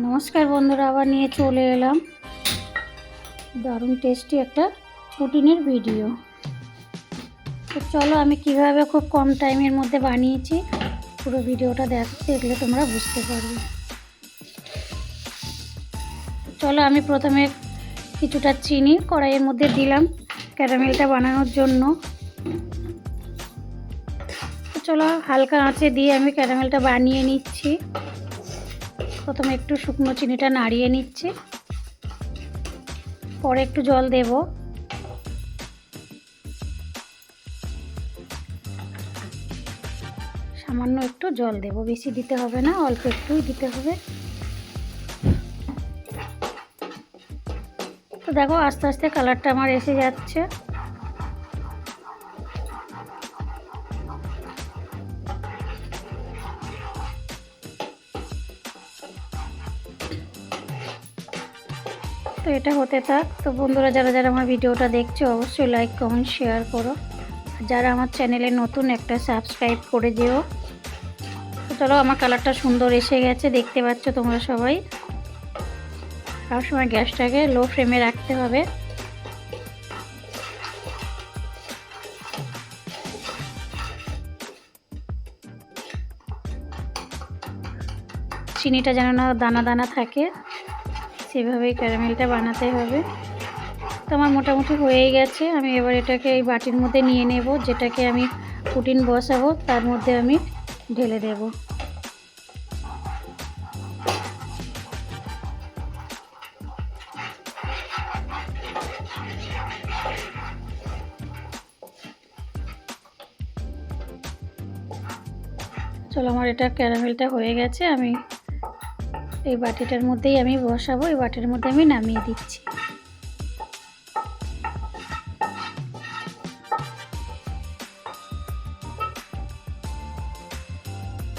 নমস্কার বন্ধুরা, আবার নিয়ে চলে এলাম। দারুণ টেস্টি একটা প্রোটিনের ভিডিও তো চলো আমি কীভাবে খুব কম টাইমের মধ্যে বানিয়েছি, পুরো ভিডিওটা দেখ দেখলে তোমরা বুঝতে পারবে। চলো আমি প্রথমে কিছুটা চিনি কড়াইয়ের মধ্যে দিলাম ক্যারামেলটা বানানোর জন্য। চলো হালকা আঁচে দিয়ে আমি ক্যারামেলটা বানিয়ে নিচ্ছি। প্রথমে একটু শুকনো চিনিটা নাড়িয়ে নিচ্ছি। পরে একটু জল দেব। সামান্য একটু জল দেব, বেশি দিতে হবে না, অল্প একটুই দিতে হবে। তো দেখো, আস্তে আস্তে কালারটা আমার এসে যাচ্ছে। তো এটা হতে থাক। তো বন্ধুরা, যারা যারা আমার ভিডিওটা দেখছ, অবশ্যই লাইক কমেন্ট শেয়ার করো। যারা আমার চ্যানেলে নতুন, একটা সাবস্ক্রাইব করে দিও। তো চলো, আমার কালারটা সুন্দর এসে গেছে, দেখতে পাচ্ছ তোমরা সবাই। সবসময় গ্যাসটাকে লো ফ্লেমে রাখতে হবে। চিনিটা যেন না দানা দানা থাকে। সেভাবেই ক্যারামেলটা বানাতে হবে। তো আমার মোটামুটি হয়েই গেছে। আমি এবার এটাকে এই বাটির মধ্যে নিয়ে নেব, যেটাকে আমি পুটিন বসাবো, তার মধ্যে আমি ঢেলে দেব। চলো আমার এটা ক্যারামেলটা হয়ে গেছে, আমি এই বাটিটার মধ্যেই আমি বসাবো, এই বাটির মধ্যে আমি নামিয়ে দিচ্ছি।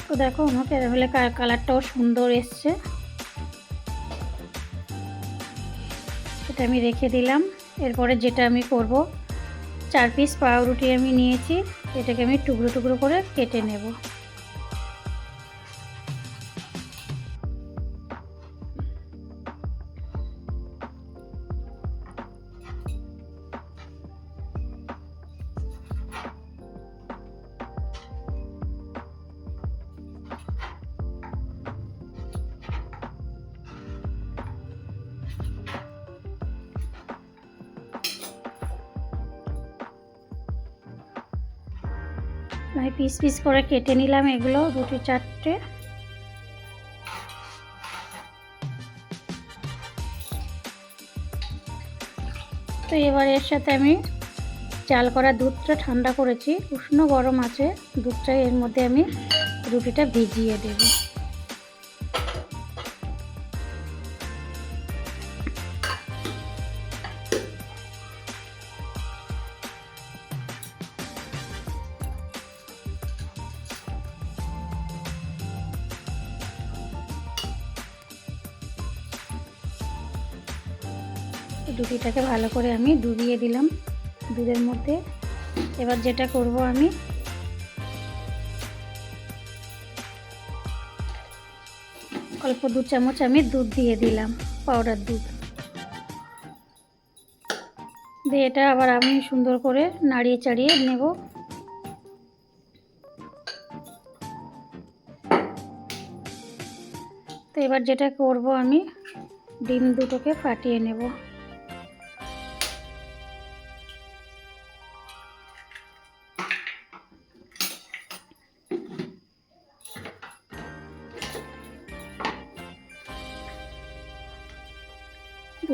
তো দেখো আমার ক্যারামেলের কালারটাও সুন্দর এসছে। এটা আমি রেখে দিলাম। এরপরে যেটা আমি করব, চার পিস পাউরুটি আমি নিয়েছি, এটাকে আমি টুকরো টুকরো করে কেটে নেব। আমি পিস পিস করে কেটে নিলাম এগুলো রুটি চারটে। তো এবার এর সাথে আমি চাল করা দুধটা ঠান্ডা করেছি, উষ্ণ গরম আছে দুধটা এর মধ্যে আমি রুটিটা ভিজিয়ে দেব। রুটিটাকে ভালো করে আমি ডুবিয়ে দিলাম দুধের মধ্যে। এবার যেটা করব আমি, অল্প দু চামচ আমি দুধ দিয়ে দিলাম পাউডার দুধ। দিয়ে এটা আবার আমি সুন্দর করে নাড়িয়ে চাড়িয়ে নেব। তো এবার যেটা করব আমি, ডিম দুটোকে ফাটিয়ে নেব।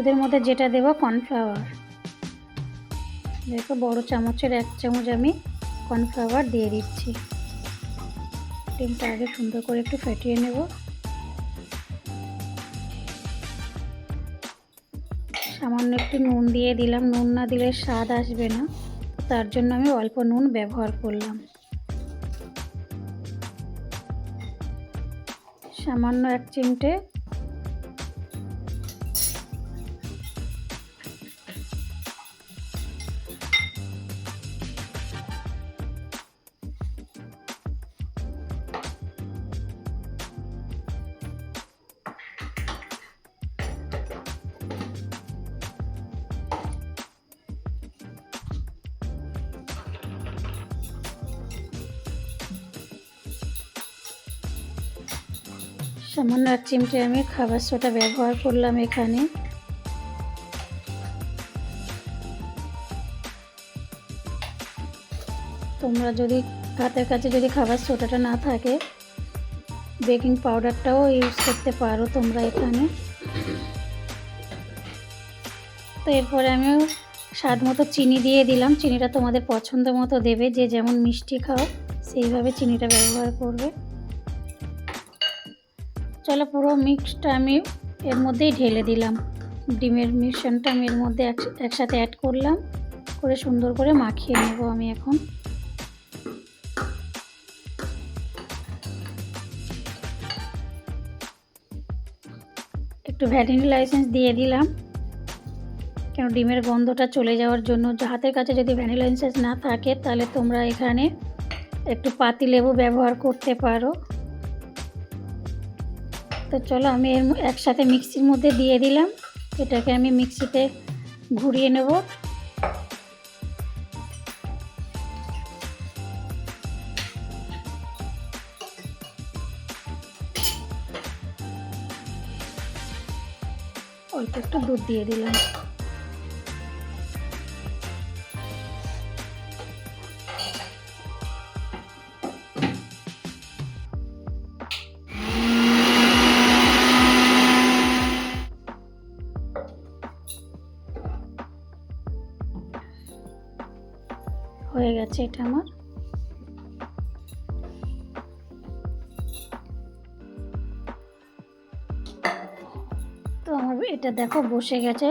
দুধের মধ্যে যেটা দেব কর্নফ্লাওয়ার। দেখো বড় চামচের এক চামচ আমি কর্নফ্লাওয়ার দিয়ে দিচ্ছি। ডিমটা আগে সুন্দর করে একটু ফেটিয়ে নেব। সামান্য একটু নুন দিয়ে দিলাম। নুন না দিলে স্বাদ আসবে না। তার জন্য আমি অল্প নুন ব্যবহার করলাম। সামান্য এক চিমটে সামান্য এক চিমটে আমি খাবার সোটা ব্যবহার করলাম এখানে। তোমরা যদি হাতের কাছে যদি খাবার সোটাটা না থাকে, বেকিং পাউডারটাও ইউজ করতে পারো তোমরা এখানে। তো এরপরে আমিও স্বাদ মতো চিনি দিয়ে দিলাম। চিনিটা তোমাদের পছন্দ মতো দেবে, যে যেমন মিষ্টি খাও, সেইভাবে চিনিটা ব্যবহার করবে। চলো পুরো মিক্সটা আমি এর মধ্যেই ঢেলে দিলাম। ডিমের মিশ্রণটা আমি এর মধ্যে এক- একসাথে অ্যাড করলাম। করে সুন্দর করে মাখিয়ে নেব আমি এখন। একটু ভ্যানিলা লাইসেন্স দিয়ে দিলাম। কেন ডিমের গন্ধটা চলে যাওয়ার জন্য হাতের কাছে যদি ভ্যানিলা লাইসেন্স না থাকে তাহলে তোমরা এখানে একটু পাতি লেবু ব্যবহার করতে পারো। তো চলো আমি এর একসাথে মিক্সির মধ্যে দিয়ে দিলাম। এটাকে আমি মিক্সিতে ঘুরিয়ে নেব। অল্প একটু দুধ দিয়ে দিলাম। এটা আমার। তো আমার এটা দেখো, বসে গেছে।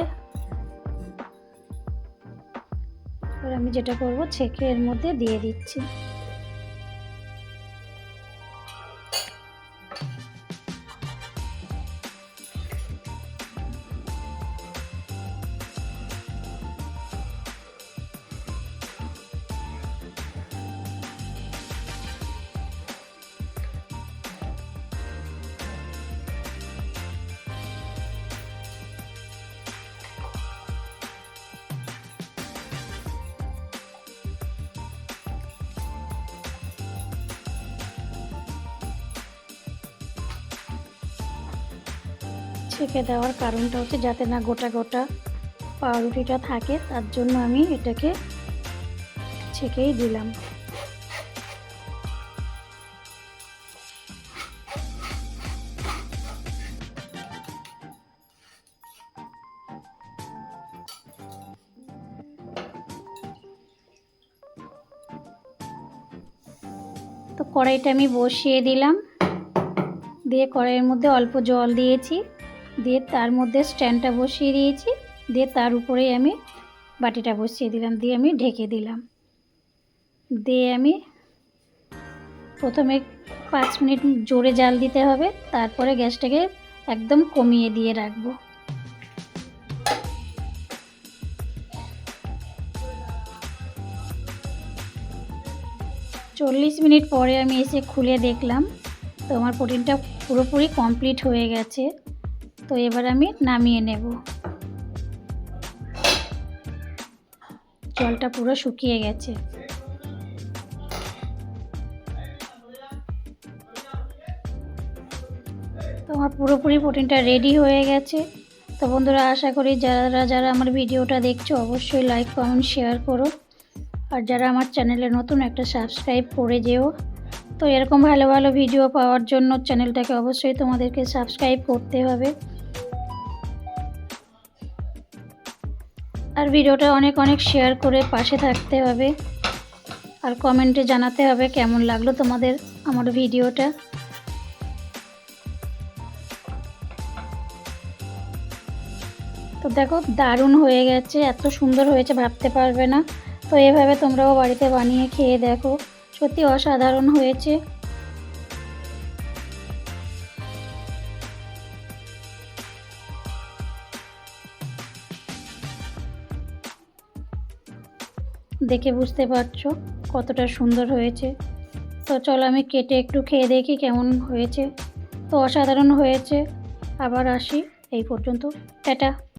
আমি যেটা করব, ছেঁকে এর মধ্যে দিয়ে দিচ্ছি। ছেঁকে দেওয়ার কারণটা হচ্ছে যাতে না গোটা গোটা পাউরুটিটা থাকে, তার জন্য আমি এটাকে ছেঁকেই দিলাম। তো কড়াইটা আমি বসিয়ে দিলাম। দিয়ে কড়াইয়ের মধ্যে অল্প জল দিয়েছি। দিয়ে তার মধ্যে স্ট্যান্ডটা বসিয়ে দিয়েছি। দিয়ে তার উপরেই আমি বাটিটা বসিয়ে দিলাম, দিয়ে আমি ঢেকে দিলাম। দিয়ে আমি প্রথমে পাঁচ মিনিট জোরে জাল দিতে হবে, তারপরে গ্যাসটাকে একদম কমিয়ে দিয়ে রাখব। চল্লিশ মিনিট পরে আমি এসে খুলে দেখলাম, তো আমার প্রোটিনটা পুরোপুরি কমপ্লিট হয়ে গেছে। তো এবার আমি নামিয়ে নেব। জলটা পুরো শুকিয়ে গেছে। তো আমার পুরোপুরি প্রোটিনটা রেডি হয়ে গেছে। তো বন্ধুরা, আশা করি যারা যারা আমার ভিডিওটা দেখছ, অবশ্যই লাইক, কমেন্ট, শেয়ার করো। আর যারা আমার চ্যানেলে নতুন, একটা সাবস্ক্রাইব করে যেও। তো এরকম ভালো ভালো ভিডিও পাওয়ার জন্য চ্যানেলটাকে অবশ্যই তোমাদেরকে সাবস্ক্রাইব করতে হবে। আর ভিডিওটা অনেক অনেক শেয়ার করে পাশে থাকতে হবে। আর কমেন্টে জানাতে হবে কেমন লাগল তোমাদের আমার ভিডিওটা। তো দেখো, দারুণ হয়ে গেছে, এত সুন্দর হয়েছে, ভাবতে পারবে না। তো এভাবে তোমরাও বাড়িতে বানিয়ে খেয়ে দেখো। সত্যি অসাধারণ হয়েছে। দেখে বুঝতে পারছ কতটা সুন্দর হয়েছে। তো চলো আমি কেটে একটু খেয়ে দেখি কেমন হয়েছে। তো অসাধারণ হয়েছে। আবার আসি, এই পর্যন্ত। টাটা।